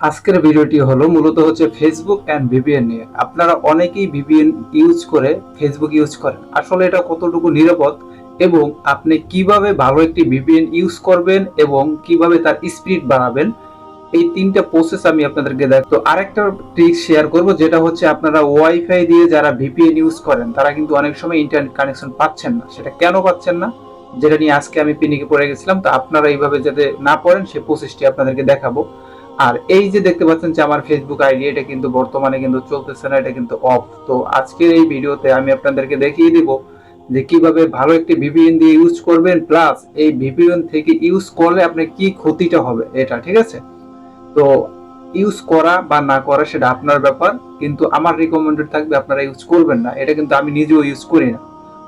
আজকের ভিডিওটি হলো মূলত হচ্ছে ফেসবুক অ্যান্ড ভিপিএন নিয়ে। আপনারা অনেকেই ভিপিএন ইউজ করে ফেসবুক ইউজ করেন। আসলে এটা কতটুকু নিরাপদ এবং আপনি কীভাবে ভালো একটি ভিপিএন ইউজ করবেন এবং কীভাবে তার স্পিড বাড়াবেন, এই তিনটা প্রসেস আমি আপনাদেরকে দেখ তো আরেকটা ট্রিক শেয়ার করব, যেটা হচ্ছে আপনারা ওয়াইফাই দিয়ে যারা ভিপিএন ইউজ করেন, তারা কিন্তু অনেক সময় ইন্টারনেট কানেকশন পাচ্ছেন না। সেটা কেন পাচ্ছেন না? যেটা নিয়ে আজকে আমি পিনিকে পড়ে গেছিলাম, তো আপনারা এইভাবে যাতে না পড়েন সেই প্রসেসটি আপনাদেরকে দেখাবো। আর এই যে দেখতে পাচ্ছেন যে আমার ফেসবুক আইডি এটা কিন্তু বর্তমানে কিন্তু চলতেছে না, এটা কিন্তু অফ তো আজকের এই ভিডিওতে আমি আপনাদেরকে দেখিয়ে দিব যে কীভাবে ভালো একটি ভিপিএন দিয়ে ইউজ করবেন প্লাস এই ভিপিএন থেকে ইউজ করলে আপনার কি ক্ষতিটা হবে এটা, ঠিক আছে? তো ইউজ করা বা না করা সেটা আপনার ব্যাপার, কিন্তু আমার রিকমেন্ডেড থাকবে আপনারা ইউজ করবেন না, এটা কিন্তু আমি নিজেও ইউজ করি না।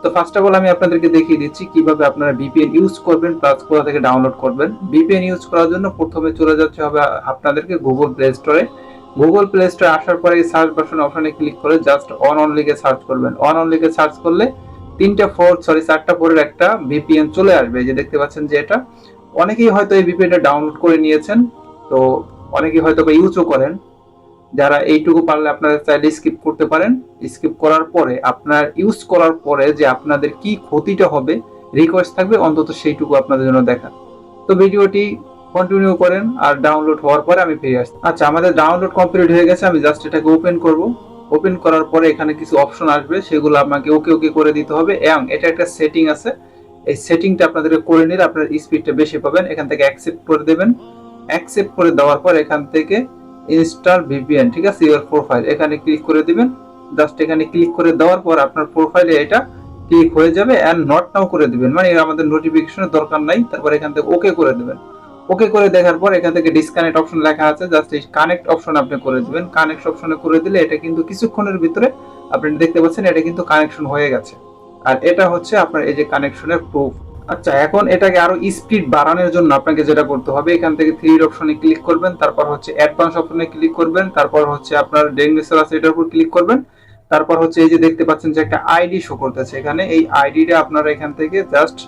তো ফার্স্ট অফ অল আমি আপনাদেরকে দেখিয়ে দিচ্ছি কীভাবে আপনারা ভিপিএন ইউজ করবেন প্লাস কোথা থেকে ডাউনলোড করবেন। ভিপিএন ইউজ করার জন্য প্রথমে চলে যাচ্ছে হবে আপনাদেরকে গুগল প্লে স্টোরে গুগল প্লে স্টোরে আসার পরে সার্চ বাটন অপশনে ক্লিক করে জাস্ট অন অন লিখে সার্চ করবেন। অন অন লিখে সার্চ করলে তিনটা ফোর সরি চারটা ফোরের একটা ভিপিএন চলে আসবে। যে দেখতে পাচ্ছেন যে এটা। অনেকেই হয়তো এই ভিপিএনটা ডাউনলোড করে নিয়েছেন। তো অনেকেই হয়তো বা ইউজও করেন। যারা এইটুকু পারলে আপনারা চাইলে স্কিপ করতে পারেন। স্কিপ করার পরে, আপনার ইউজ করার পরে যে আপনাদের কি ক্ষতিটা হবে রিকোয়েস্ট থাকবে, অন্তত সেইটুকু আপনাদের জন্য দেখা। তো ভিডিওটি কন্টিনিউ করেন আর ডাউনলোড হওয়ার পরে আমি ফিরে আসছি। আচ্ছা আমাদের ডাউনলোড কমপ্লিট হয়ে গেছে, আমি জাস্ট এটাকে ওপেন করব। ওপেন করার পরে এখানে কিছু অপশন আসবে, সেগুলো আপনাকে ওকে ওকে করে দিতে হবে। এবং এটা একটা সেটিং আছে। এই সেটিংটা আপনাদেরকে করে নিলে আপনার স্পিডটা বেশি পাবেন। এখান থেকে অ্যাকসেপ্ট করে দেবেন। অ্যাকসেপ্ট করে দেওয়ার পর এখান থেকে ইনস্টল ভিপিএন ঠিক আছে? ইউর প্রোফাইল এখানে ক্লিক করে দিবেন। জাস্ট এখানে ক্লিক করে দেওয়ার পর আপনার প্রোফাইলে এটা ক্লিক হয়ে যাবে এন্ড নট নাও করে দিবেন। মানে আমাদের নোটিফিকেশনের দরকার নাই। তারপর এখান থেকে ওকে করে দিবেন। ওকে করে দেখার পর এখান থেকে ডিসকানেক্ট অপশন লেখা আছে। জাস্ট এই কানেক্ট অপশন আপনি করে দিবেন। কানেক্ট অপশনে করে দিলে এটা কিন্তু কিছুক্ষণের ভিতরে আপনি দেখতে পাচ্ছেন, এটা কিন্তু কানেকশন হয়ে গেছে। আর এটা হচ্ছে আপনার এই যে কানেকশনের প্রুফ আচ্ছা এখন এটাকে আরও স্পিড বাড়ানোর জন্য আপনাকে যেটা করতে হবে, এখান থেকে থ্রি অপশনে ক্লিক করবেন, তারপর হচ্ছে অ্যাডভান্স অপশনে ক্লিক করবেন, তারপর হচ্ছে আপনার ডেঙ্গেসেল আছে এটার উপর ক্লিক করবেন, তারপর হচ্ছে এই যে দেখতে পাচ্ছেন যে একটা আইডি শো করতেছে এখানে, এই আইডিটা আপনারা এখান থেকে জাস্ট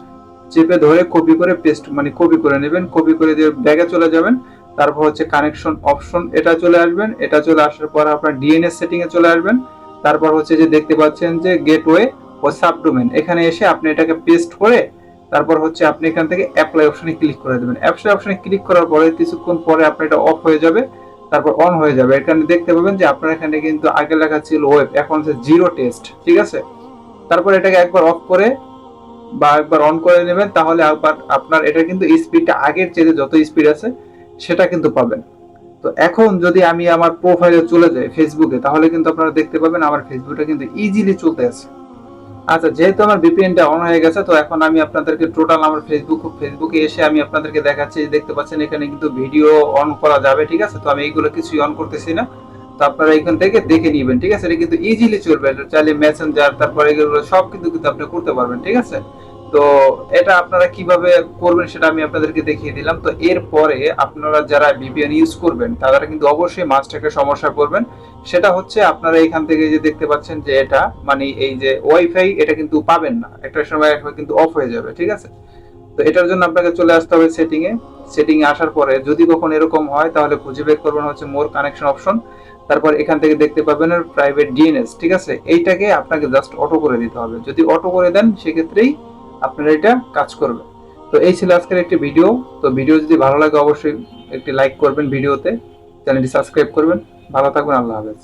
চেপে ধরে কপি করে পেস্ট মানে কপি করে নেবেন কপি করে দিয়ে ব্যাগে চলে যাবেন, তারপর হচ্ছে কানেকশন অপশন এটা চলে আসবেন, এটা চলে আসার পর আপনার ডিএনএস সেটিং এ চলে আসবেন, তারপর হচ্ছে যে দেখতে পাচ্ছেন যে গেটওয়ে ও সাবডোমেন এখানে এসে আপনি এটাকে পেস্ট করে তারপর হচ্ছে আপনি এখান থেকে অ্যাপ্লাই অপশনে ক্লিক করে দেবেন। অ্যাপ্লাই অপশনে ক্লিক করার পরে কিছুক্ষণ পরে আপনার এটা অফ হয়ে যাবে, তারপর অন হয়ে যাবে। এখানে দেখতে পাবেন যে আপনার এখানে কিন্তু আগে লেখা ছিল ওয়েব এখন হচ্ছে জিরো টেস্ট ঠিক আছে? তারপর এটাকে একবার অফ করে বা একবার অন করে নেবেন, তাহলে আবার আপনার এটা কিন্তু স্পিডটা আগের চেয়ে যত স্পিড আছে, সেটা কিন্তু পাবেন। তো এখন যদি আমি আমার প্রোফাইলে চলে যাই ফেসবুকে তাহলে কিন্তু আপনারা দেখতে পাবেন আমার ফেসবুকটা কিন্তু ইজিলি চলতে আছে। আচ্ছা যেহেতু আমার ভিপিএনটা অন হয়ে গেছে, তো এখন আমি আপনাদেরকে টোটাল আমার ফেসবুক ফেসবুকে এসে আমি আপনাদেরকে দেখাচ্ছি, দেখতে পাচ্ছেন এখানে কিন্তু ভিডিও অন করা যাবে, ঠিক আছে? তো আমি এইগুলো কিছুই অন করতেছি না। তো আপনারা এখান থেকে দেখে নিবেন, ঠিক আছে? এটা কিন্তু ইজিলি চলবে। চাইলে মেসেঞ্জার তারপরে এগুলো সব কিন্তু কিন্তু আপনি করতে পারবেন, ঠিক আছে? তো এটা আপনারা কীভাবে করবেন সেটা আমি আপনাদেরকে দেখিয়ে দিলাম। তো এরপরে আপনারা যারা ভিপিএন ইউজ করবেন, তারা কিন্তু অবশ্যই মাস্ট একটা সমস্যা করবেন। সেটা হচ্ছে আপনারা এখান থেকে যে দেখতে পাচ্ছেন যে এটা মানে এই যে ওয়াইফাই এটা কিন্তু পাবেন না। একটা সময় কিন্তু অফ হয়ে যাবে, ঠিক আছে? তো এটার জন্য আপনাকে চলে আসতে হবে সেটিং এ সেটিং এ আসার পরে যদি কখন এরকম হয়, তাহলে খুঁজে বের করবেন হচ্ছে মোর কানেকশন অপশন তারপর এখান থেকে দেখতে পাবেন প্রাইভেট ডিএনএস ঠিক আছে? এইটাকে আপনাকে জাস্ট অটো করে দিতে হবে। যদি অটো করে দেন, সেক্ষেত্রেই আপনারা এটা কাজ করবেন। তো এই ছিল আজকের একটি ভিডিও তো ভিডিও যদি ভালো লাগে, অবশ্যই একটি লাইক করবেন ভিডিওতে। চ্যানেলটি সাবস্ক্রাইব করবেন। ভালো থাকবেন, আল্লাহ হাফেজ।